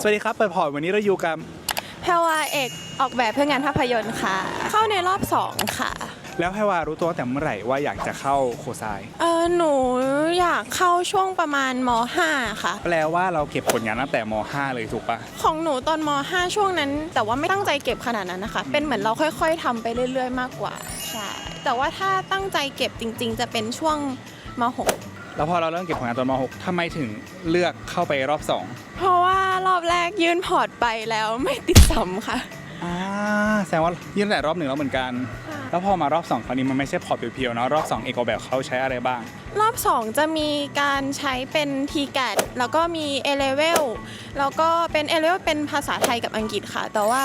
สวัสดีครับ เปิดพอร์ตวันนี้เราอยู่กับแพรวาเอกออกแบบเพื่องานภาพยนตร์ค่ะ เข้าในรอบ 2 ค่ะ แล้วให้วารู้ตัวตั้งแต่เมื่อไหร่ว่าอยากจะเข้าโคไซายเออหนูอยากเข้าช่วงประมาณม .5 ค่ะ แปลว่าเราเก็บผลงานตั้งแต่ม .5 เลยถูกปะของหนูตอนม .5 ช่วงนั้น แต่ว่าไม่ตั้งใจเก็บขนาดนั้นนะคะ เป็นเหมือนเราค่อย ๆทำไปเรื่อย ๆ มากกว่าใช่แต่ว่าถ้าตั้งใจเก็บจริง ๆ จะเป็นช่วงม .6 แล้วพอเราเริ่มเก็บผลงานตอนม .6 ทำไมถึงเลือกเข้าไปรอบ 2 เพราะว่าร อบแรกยื่นพอร์ตไปแล้วไม่ติดซ้ำค่ะ อ่าแสดงว่ายื่นตั้งแต่รอบหนึ่งแล้วเหมือนกันค่ะแล้วพอมารอบ2คราวนี้มันไม่ใช่พอร์ตเพียวๆเนาะรอบ2เอกออกแบบเขาใช้อะไรบ้าง รอบ 2 จะมีการใช้เป็น t g a t แล้วก็มี A level แล้วก็เป็น A level เป็นภาษาไทยกับอังกฤษค่ะ แต่ว่า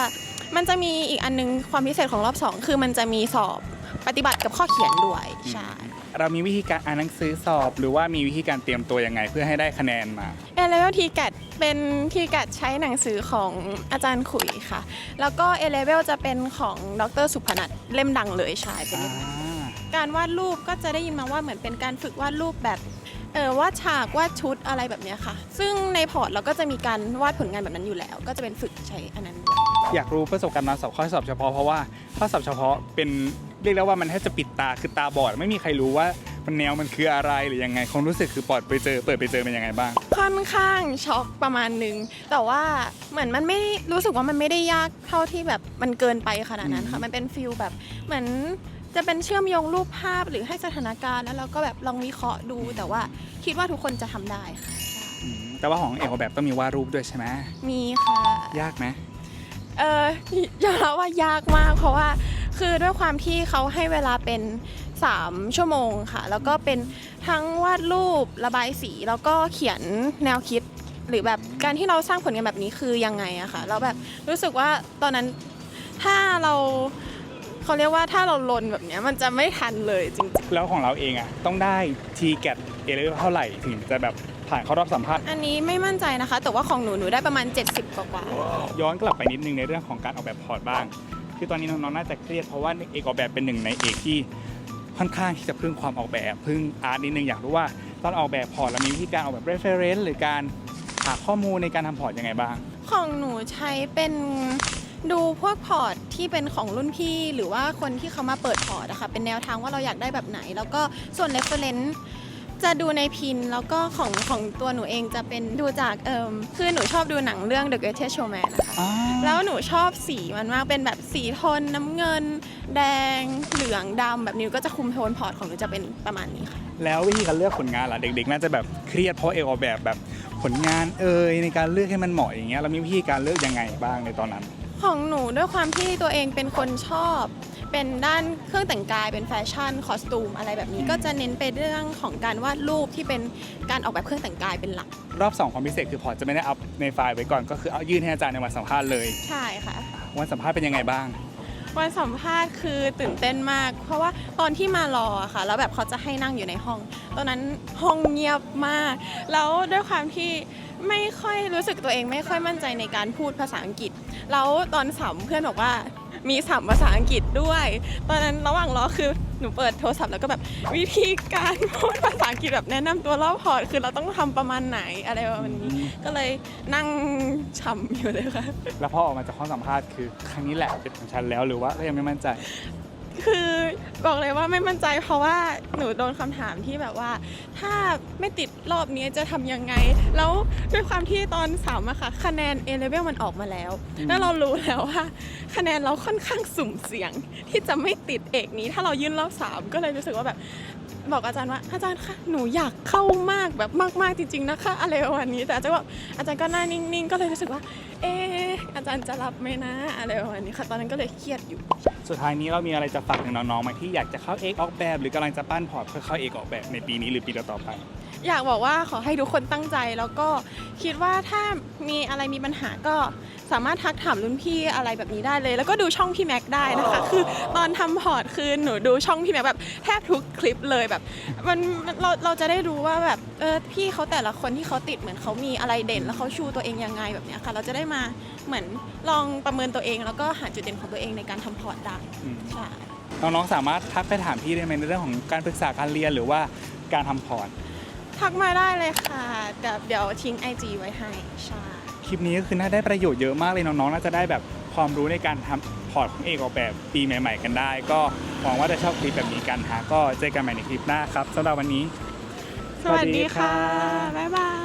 มันจะมีอีกอันนึงความพิเศษของรอบ 2 คือมันจะมีสอบปฏิบัติกับข้อเขียนด้วยใช่ เรามีวิธีการอ่านหนังสือสอบ หรือว่ามีวิธีการเตรียมตัวยังไงเพื่อให้ได้คะแนนมา A level t g a t เป็น t g a t ใช้หนังสือของอาจารย์ขุยค่ะ แล้วก็ A level จะเป็นของดรสุพนัทเล่มดังเลยใช่เป็นอ่าเล่มดังการวาดรูปก็จะได้ยินมาว่าเหมือนเป็นการฝึกวาดรูปแบบเออวาดฉากวาดชุดอะไรแบบเนี้ยค่ะ ซึ่งในพอร์ตเราก็จะมีการวาดผลงานแบบนั้นอยู่แล้ว ก็จะเป็นฝึกใช้อันนั้นด้วยอยากรู้ประสบการณ์มาสอบข้อสอบเฉพาะเพราะว่าข้อสอบเฉพาะเป็น เรียกได้ว่ามันแทบจะปิดตาคือตาบอด ไม่มีใครรู้ว่ามันแนวมันคืออะไรหรือยังไงคงรู้สึกคือปอดไปเจอ เปิดไปเจอเป็นยังไงบ้าง ค่อนข้างช็อกประมาณนึง แต่ว่าเหมือนมันไม่รู้สึกว่ามันไม่ได้ยากเท่าที่แบบมันเกินไปขนาดนั้นค่ะ มันเป็นฟิลแบบเหมือนจะเป็นเชื่อมโยงรูปภาพหรือให้สถานการณ์แล้วเราก็แบบลองวิเคราะห์ดู แต่ว่าคิดว่าทุกคนจะทำได้ค่ะใช่อืมแต่ว่าของเอกออกแบบต้องมีวาดรูปด้วยใช่ไหมมีค่ะ ยากไหม เออยอมรับว่ายากมากเพราะว่า คือด้วยความที่เขาให้เวลาเป็น 3 ชั่วโมงค่ะ แล้วก็เป็นทั้งวาดรูประบายสี แล้วก็เขียนแนวคิด หรือแบบการที่เราสร้างผลงานแบบนี้คือยังไงอะค่ะแล้วแบบรู้สึกว่าตอนนั้นถ้าเราเขาเรียกว่าถ้าเราลนแบบเนี้ยมันจะไม่ทันเลยจริงแล้วของเราเองอะต้องได้ทีแกตเอเลเท่าไหร่ถึงจะแบบผ่านเข้ารอบสัมภาษณ์ๆอันนี้ไม่มั่นใจนะคะ แต่ว่าของหนูหนูได้ประมาณ 70 กว่ากว่าย้อนกลับไปนิดนึงในเรื่องของการออกแบบพอร์ตบ้าง คือตอนนี้น้องๆน่าจะเครียดเพราะว่าเอกออกแบบเป็นหนึ่งในเอกที่ค่อนข้างที่จะพึ่งความออกแบบพึ่งอาร์ตนิดนึงอยากรู้ว่าตอนออกแบบพอร์ตเรามีวิธีการออกแบบ reference หรือการหาข้อมูลในการทำพอร์ตยังไงบ้าง ของหนูใช้เป็นดูพวกพอร์ตที่เป็นของรุ่นพี่หรือว่าคนที่เขามาเปิดพอร์ตอะค่ะเป็นแนวทางว่าเราอยากได้แบบไหน แล้วก็ส่วน reference จะดูในพินแล้วก็ของของตัวหนูเองจะเป็นดูจากเอิมคือหนูชอบดูหนังเรื่อง The Greatest Showman นะคะ แล้วหนูชอบสีมันมากเป็นแบบสีโทนน้ำเงิน แดงเหลืองดำแบบนี้ก็จะคุมโทนพอร์ตของหนูจะเป็นประมาณนี้ค่ะ แล้ววิธีการเลือกผลงานล่ะเด็กๆ น่าจะแบบเครียดเพราะเอกออกแบบแบบผลงานเอ่ยในการเลือกให้มันเหมาะอย่างเงี้ยเรามีวิธีการเลือกยังไงบ้างในตอนนั้น ของหนูด้วยความที่ตัวเองเป็นคนชอบ เป็นด้านเครื่องแต่งกายเป็นแฟชั่นคอสตูมอะไรแบบนี้อืมก็จะเน้นไปเรื่องของการวาดรูปที่เป็นการออกแบบเครื่องแต่งกายเป็นหลัก รอบ2ความพิเศษคือพอร์ตจะไม่ได้อัพในไฟล์ไว้ก่อนก็คือเอายื่นให้อาจารย์ในวันสัมภาษณ์เลย ใช่ค่ะ วันสัมภาษณ์เป็นยังไงบ้าง วันสัมภาษณ์คือตื่นเต้นมาก เพราะว่าตอนที่มารออะค่ะ แล้วแบบเขาจะให้นั่งอยู่ในห้อง ตอนนั้นห้องเงียบมาก แล้วด้วยความที่ ไม่ค่อยรู้สึกตัวเองไม่ค่อยมั่นใจในการพูดภาษาอังกฤษ แล้วตอนสัมเพื่อนบอกว่ามีสัมภาษาอังกฤษด้วย ตอนนั้นระหว่างรอคือหนูเปิดโทรศัพท์แล้วก็แบบวิธีการพูดภาษาอังกฤษแบบแนะนำตัวรอบพอร์ตคือเราต้องทำประมาณไหนอะไรประมาณนี้ ก็เลยนั่งฉ่ำอยู่เลยค่ะ แล้วพอออกมาจากห้องสัมภาษณ์คือครั้งนี้แหละเป็นของฉันแล้วหรือว่าก็ยังไม่มั่นใจ คือบอกเลยว่าไม่มั่นใจเพราะว่าหนูโดนคำถามที่แบบว่า ถ้าไม่ติดรอบนี้จะทำยังไง แล้วด้วยความที่ตอนสามอะค่ะ คะแนน A level มันออกมาแล้วอืมแล้วเรารู้แล้วว่า คะแนนเราค่อนข้างสุ่มเสี่ยง ที่จะไม่ติดเอกนี้ ถ้าเรายื่นรอบสามก็เลยรู้สึกว่าแบบบอกอาจารย์ว่าอาจารย์คะหนูอยากเข้ามากแบบมากๆจริง ๆนะคะ อะไรประมาณนี้แต่อาจารย์ว่าอาจารย์ก็หน้านิ่งๆ ก็เลยรู้สึกว่า เอ อาจารย์จะรับไหมนะอะไรประมาณนี้ค่ะ ตอนนั้นก็เลยเครียดอยู่ สุดท้ายนี้เรามีอะไรจะฝากถึงน้องๆไหมที่อยากจะเข้าเอกออกแบบ หรือกำลังจะปั้นพอร์ตเพื่อเข้าเอกออกแบบในปีนี้หรือปีต่อๆไป อยากบอกว่าขอให้ทุกคนตั้งใจ แล้วก็คิดว่าถ้ามีอะไรมีปัญหาก็สามารถทักถามรุ่นพี่อะไรแบบนี้ได้เลย แล้วก็ดูช่องพี่แม็กได้นะคะ คือตอนทำพอร์ตคือหนูดูช่องพี่แม็กแบบแทบทุกคลิปเลยแบบ มันมันเราเราจะได้รู้ว่าแบบเออพี่เขาแต่ละคนที่เขาติดเหมือนเขามีอะไรเด่น แล้วเขาชูตัวเองยังไงแบบเนี้ยค่ะ เราจะได้มาเหมือนลองประเมินตัวเอง แล้วก็หาจุดเด่นของตัวเองในการทำพอร์ตได้อืมใช่น้องๆสามารถทักไปถามพี่ได้ไหมในเรื่องของการปรึกษาการเรียนหรือว่าการทำพอร์ต ทักมาได้เลยค่ะแต่เดี๋ยวทิ้งไอจีไว้ให้ใช่โอเคลิปนี้ก็คือน่าได้ประโยชน์เยอะมากเลยน้องๆ น่าจะได้แบบความรู้ในการทำพอร์ตของเอกออกแบบปีใหม่ ๆ กันได้ ก็หวังว่าจะชอบคลิปแบบนี้กันฮะก็เจอกันใหม่ในคลิปหน้าครับสำหรับวันนี้ สวัสดีค่ะ บ๊ายบาย